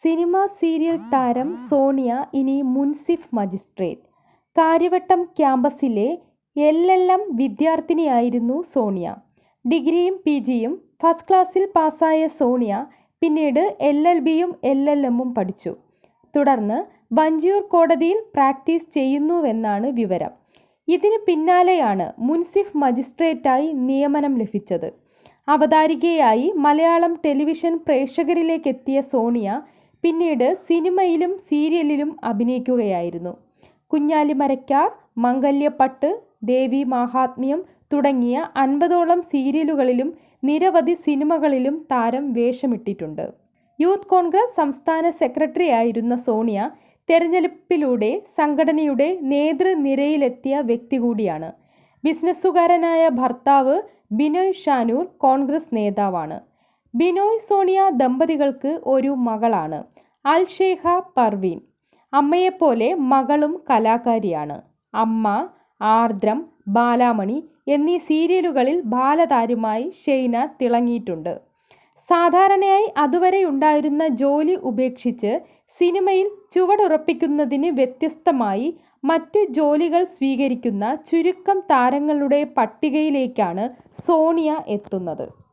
Cinema serial താരം സോണിയ ഇനി മുൻസിഫ് magistrate. Karyavattom ക്യാമ്പസിലെ എൽ എൽ എം വിദ്യാർത്ഥിനിയായിരുന്നു സോണിയ. ഡിഗ്രിയും പി ജിയും ഫസ്റ്റ് ക്ലാസ്സിൽ പാസ്സായ സോണിയ പിന്നീട് എൽ എൽ ബിയും എൽ എൽ എമ്മും പഠിച്ചു. തുടർന്ന് വഞ്ചിയൂർ കോടതിയിൽ പ്രാക്ടീസ് ചെയ്യുന്നുവെന്നാണ് വിവരം. ഇതിന് പിന്നാലെയാണ് മുൻസിഫ് മജിസ്ട്രേറ്റായി നിയമനം ലഭിച്ചത്. അവതാരികയായി മലയാളം ടെലിവിഷൻ പ്രേക്ഷകരിലേക്കെത്തിയ സോണിയ പിന്നീട് സിനിമയിലും സീരിയലിലും അഭിനയിക്കുകയായിരുന്നു. കുഞ്ഞാലി മരക്കാർ മംഗല്യപ്പട്ട് ദേവി മാഹാത്മ്യം തുടങ്ങിയ അൻപതോളം സീരിയലുകളിലും നിരവധി സിനിമകളിലും താരം വേഷമിട്ടിട്ടുണ്ട്. യൂത്ത് കോൺഗ്രസ് സംസ്ഥാന സെക്രട്ടറി ആയിരുന്ന സോണിയ തെരഞ്ഞെടുപ്പിലൂടെ സംഘടനയുടെ നേതൃനിരയിലെത്തിയ വ്യക്തി കൂടിയാണ്. ബിസിനസ്സുകാരനായ ഭർത്താവ് ബിനോയ് ഷാനൂർ കോൺഗ്രസ് നേതാവാണ്. ബിനോയ് സോണിയ ദമ്പതികൾക്ക് ഒരു മകളാണ്. അൽഷേഹ പർവീൻ. അമ്മയെപ്പോലെ മകളും കലാകാരിയാണ്. അമ്മ ആർദ്രം ബാലാമണി എന്നീ സീരിയലുകളിൽ ബാലതാരുമായി ഷെയ്ന തിളങ്ങിയിട്ടുണ്ട്. സാധാരണയായി അതുവരെ ഉണ്ടായിരുന്ന ജോലി ഉപേക്ഷിച്ച് സിനിമയിൽ ചുവടുറപ്പിക്കുന്നതിന് വ്യത്യസ്തമായി മറ്റ് ജോലികൾ സ്വീകരിക്കുന്ന ചുരുക്കം താരങ്ങളുടെ പട്ടികയിലേക്കാണ് സോണിയ എത്തുന്നത്.